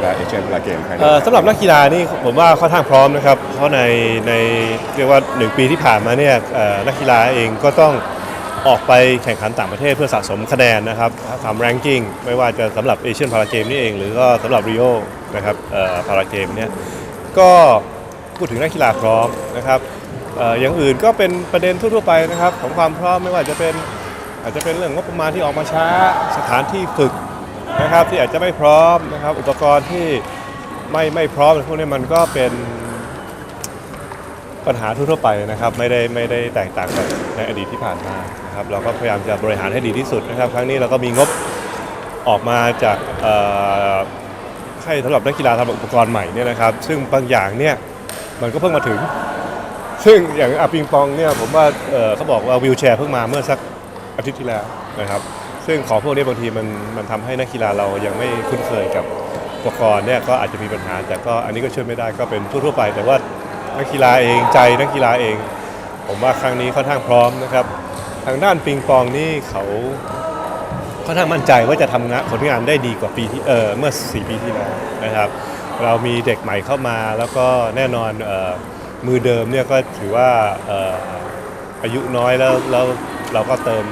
กีฬาเอเชียนพาราเกมครั้งเอ่นี้อสำหรับนักกีฬานี่ผมว่าค่อนข้างพร้อมนะครับ เพราะในในเรียกว่า1ปีที่ผ่านมาเนี่ยนักกีฬาเองก็ต้องออกไปแข่งขันต่างประเทศเพื่อสะสมคะแนนนะครับทำแรงกิ้งไม่ว่าจะสำหรับเอเชียนพาราเกมนี่เอง หรือก็สำหรับริโอนะครับพาราเกมเนี่ยก็พูดถึงนักกีฬาพร้อมนะครับเอ่ออย่างอื่นก็เป็นประเด็นทั่วๆไปนะครับของความพร้อมไม่ว่าจะเป็นอาจจะเป็นเรื่องงบประมาณที่ออกมาช้าสถานที่ฝึก นะครับที่อาจจะไม่พร้อมนะครับ อุปกรณ์ที่ไม่ไม่พร้อมพวกนี้มันก็เป็นปัญหาทั่วไปนะครับไม่ได้ไม่ได้แตกต่างจากในอดีตที่ผ่านมานะครับเราก็พยายามจะบริหารให้ดีที่สุดนะครับ ครั้งนี้เราก็มีงบออกมาจากให้สำหรับนักกีฬาทำอุปกรณ์ใหม่เนี่ยนะครับ ซึ่งบางอย่างเนี่ยมันก็เพิ่งมาถึง ซึ่งอย่างอาปิงปองเนี่ยผมว่าเเขาบอกว่าวิวแชร์เพิ่งมาเมื่อสักอาทิตย์ที่แล้วนะครับ ซึ่งของพวกนี้บางทีมันมันทำให้นักกีฬาเรายังไม่คุ้นเคยกับอุปกรณ์เนี่ยก็อาจจะมีปัญหา แต่ก็อันนี้ก็ช่วยไม่ได้ก็เป็นทั่วๆไป แต่ว่านักกีฬาเองใจนักกีฬาเอง ผมว่าครั้งนี้ค่อนข้างพร้อมนะครับ ทางด้านปิงปองนี่เขาค่อนข้างมั่นใจว่าจะทำงานผลงานได้ดีกว่าปีที่เออเมื่อ 4 ปีที่แล้วนะครับ เรามีเด็กใหม่เข้ามาแล้วก็แน่นอนเออมือเดิมเนี่ยก็ถือว่าเอออายุน้อยแล้วแล้วเราก็เติม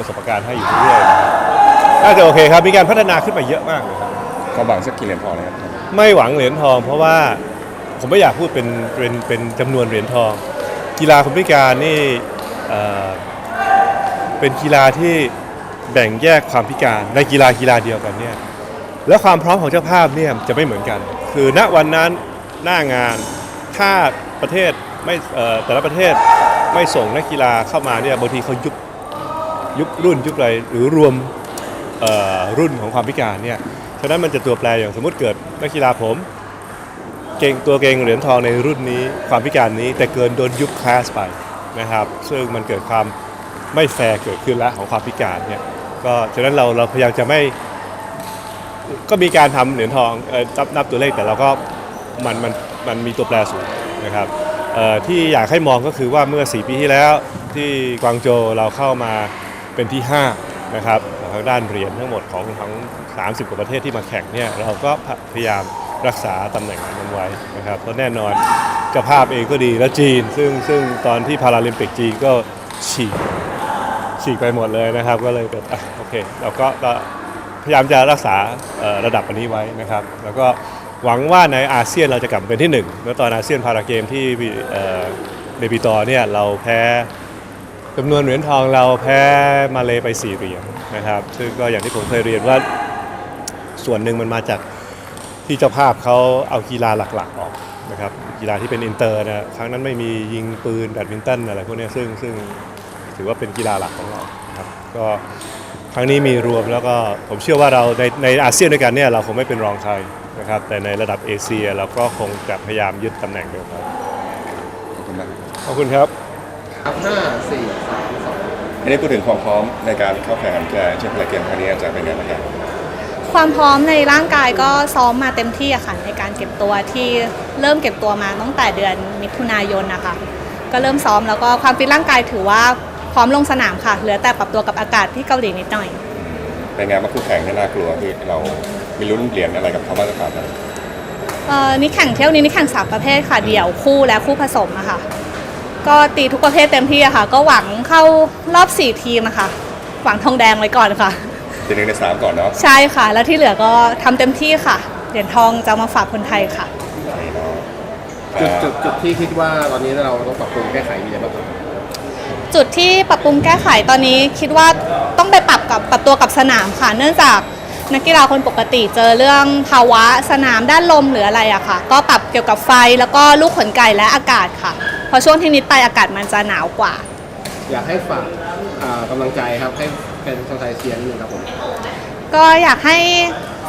ประสบการณ์ให้อยู่เรื่อยๆนะครับน่าจะโอเคครับ มีการพัฒนาขึ้นไปเยอะมากเลยครับความหวังสักกี่เหรียญทองนะครับไม่หวังเหรียญทอง เพราะว่าผมไม่อยากพูดเป็นเป็นเป็นจำนวนเหรียญทอง กีฬาคนพิการนี่เอ่อเป็นกีฬาที่แบ่งแยกความพิการในกีฬากีฬาเดียวกันเนี่ยแล้วความพร้อมของเจ้าภาพเนี่ยจะไม่เหมือนกัน คือณวันนั้นหน้างานถ้าประเทศไม่เอ่อแต่ละประเทศไม่ส่งนักกีฬาเข้ามาเนี่ยบางทีเขายุบ ยุบรุ่นยุบอะไรหรือรวมรุ่นของความพิการเนี่ยฉะนั้นมันจะตัวแปรอย่างสมมติเกิดนักกีฬาผม เก่งตัวเก่งเหรียญทองในรุ่นนี้ความพิการนี้แต่เกินโดนยุบคลาสไปนะครับ ซึ่งมันเกิดความไม่แฟร์เกิดขึ้นแล้วของความพิการเนี่ยก็ฉะนั้นเราเราพยายามจะไม่ก็มีการทำเหรียญทองเอ่อนับนับตัวเลขแต่เราก็มันมันมันมีตัวแปรสูงนะครับที่อยากให้มองก็คือว่าเมื่อ 4 ปีที่แล้วที่กวางโจเราเข้ามา เป็นที่ 5 นะครับทางด้านเหรียญทั้งหมดของทั้ง 30 กว่าประเทศที่มาแข่งเนี่ยเราก็พยายามรักษาตำแหน่งนั้นไว้นะครับเพราะแน่นอนเจ้าภาพเองก็ดีและจีน ซึ่งซึ่งตอนที่พาราลิมปิกจีนก็ฉีกฉีกไปหมดเลยนะครับ ก็เลยแบบโอเคเราก็พยายามจะรักษาระดับอันนี้ไว้นะครับ แล้วก็หวังว่าในอาเซียนเราจะกลับมาเป็นที่หนึ่งแล้วตอนอาเซียนพาราเกมที่เดบิตอเนี่ยเราแพ้ จำนวนเหรียญทองเราแพ้มาเลยไป4เหรียญนะครับ ซึ่งก็อย่างที่ผมเคยเรียนว่าส่วนหนึ่งมันมาจากที่เจ้าภาพเขาเอากีฬาหลักๆออกนะครับกีฬาที่เป็นอินเตอร์นะครั้งนั้นไม่มียิงปืนแบดมินตันอะไรพวกเนี้ยซึ่งซึ่งถือว่าเป็นกีฬาหลักของเรานะครับก็ครั้งนี้มีรวมแล้วก็ผมเชื่อว่าเราในในอาเซียนด้วยกันเนี่ยเราคงไม่เป็นรองใครนะครับแต่ในระดับเอเชียเราก็คงจะพยายามยึดตำแหน่งเดิมครับขอบคุณมากขอบคุณครับ ครับห้าสี่สามสองอันนี้พูดถึงความพร้อมในการเข้าแข่งขันกีฬาเอเชียนพาราเกมครั้งนี้จะเป็นไงบ้างครับความพร้อมในร่างกายก็ซ้อมมาเต็มที่อะค่ะในการเก็บตัวที่เริ่มเก็บตัวมาตั้งแต่เดือนมิถุนายนนะคะก็เริ่มซ้อมแล้วก็ความฟิตร่างกายถือว่าพร้อมลงสนามค่ะ เหลือแต่ปรับตัวกับอากาศที่เกาหลีนิดหน่อย เป็นไงบ้างคู่แข่งที่น่ากลัวที่เรามีลุ้นเหรียญอะไรกับเขาบ้างหรือเปล่าครับเอ่อนี่แข่งเที่ยวนี้นี่แข่งสามประเภทค่ะเดี่ยวคู่และคู่ผสมอะค่ะ ก็ตีทุกประเภทเต็มที่อะค่ะ ก็หวังเข้ารอบ 4 ทีมอะค่ะหวังทองแดงไว้ก่อนค่ะทีหนึ่งในสามก่อนเนาะใช่ค่ะ แล้วที่เหลือก็ทำเต็มที่ค่ะ เหรียญทองจะเอามาฝากคนไทยค่ะ นี่เนาะจุดจุดจุดที่คิดว่าตอนนี้เราต้องปรับปรุงแก้ไขมีอะไรบ้างครับจุดที่ปรับปรุงแก้ไขตอนนี้คิดว่าต้องไปปรับกับปรับตัวกับสนามค่ะ เนื่องจากนักกีฬาคนปกติเจอเรื่องภาวะสนามด้านลมหรืออะไรอะค่ะ ก็ปรับเกี่ยวกับไฟแล้วก็ลูกขนไก่และอากาศค่ะเพราะช่วงที่นิดไปอากาศมันจะหนาวกว่า อยากให้ฝากอ่ากำลังใจครับให้เป็นชาวไทยเชียร์นิดนึงครับผม ก็อยากให้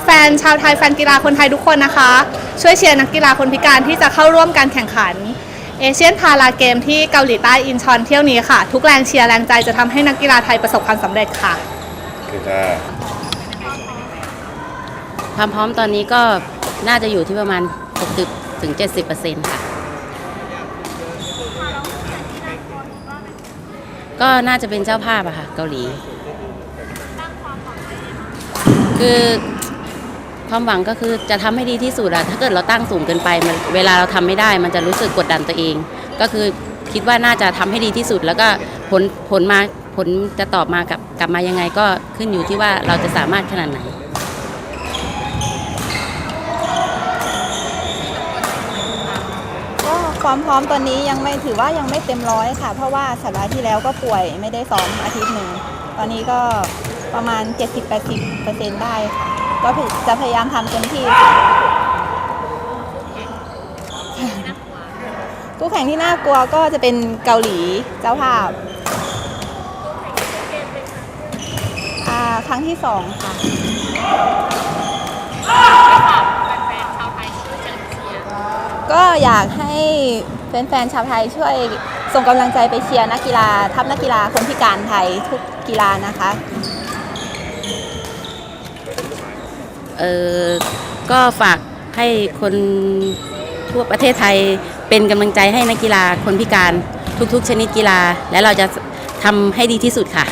แฟนชาวไทยแฟนกีฬาคนไทยทุกคนนะคะ ช่วยเชียร์นักกีฬาคนพิการที่จะเข้าร่วมการแข่งขันเอเชียนพาราเกมที่เกาหลีใต้อินชอนเที่ยวนี้ค่ะ ทุกแรงเชียร์แรงใจจะทำให้นักกีฬาไทยประสบความสำเร็จค่ะ คือถ้าความพร้อมตอนนี้ก็น่าจะอยู่ที่ประมาณ 60ถึง70%ค่ะ ก็น่าจะเป็นเจ้าภาพอะค่ะเกาหลี คือความหวังก็คือจะทำให้ดีที่สุดอะถ้าเกิดเราตั้งสูงเกินไปมันเวลาเราทำไม่ได้ มันจะรู้สึกกดดันตัวเอง ก็คือคิดว่าน่าจะทำให้ดีที่สุด แล้วก็ผลผลมาผลจะตอบมากลับกลับมายังไงก็ขึ้นอยู่ที่ว่าเราจะสามารถขนาดไหน ก็ ความพร้อมตอนนี้ยังไม่ถือว่ายังไม่เต็มร้อยค่ะ เพราะว่าสัปดาห์ที่แล้วก็ป่วยไม่ได้ซ้อมอาทิตย์หนึ่ง ตอนนี้ก็ประมาณ 70-80%ได้ค่ะ ก็จะพยายามทำเต็มที่ค่ะคู่แข่งที่น่ากลัวก็จะเป็นเกาหลีเจ้าภาพครั้งที่สองค่ะ ก็อยากให้แฟนๆชาวไทยช่วยส่งกำลังใจไปเชียร์นักกีฬา ทัพนักกีฬาคนพิการไทยทุกกีฬานะคะ เออก็ฝากให้คนทั่วประเทศไทยเป็นกำลังใจให้นักกีฬาคนพิการทุกๆ ชนิดกีฬา และเราจะทำให้ดีที่สุดค่ะ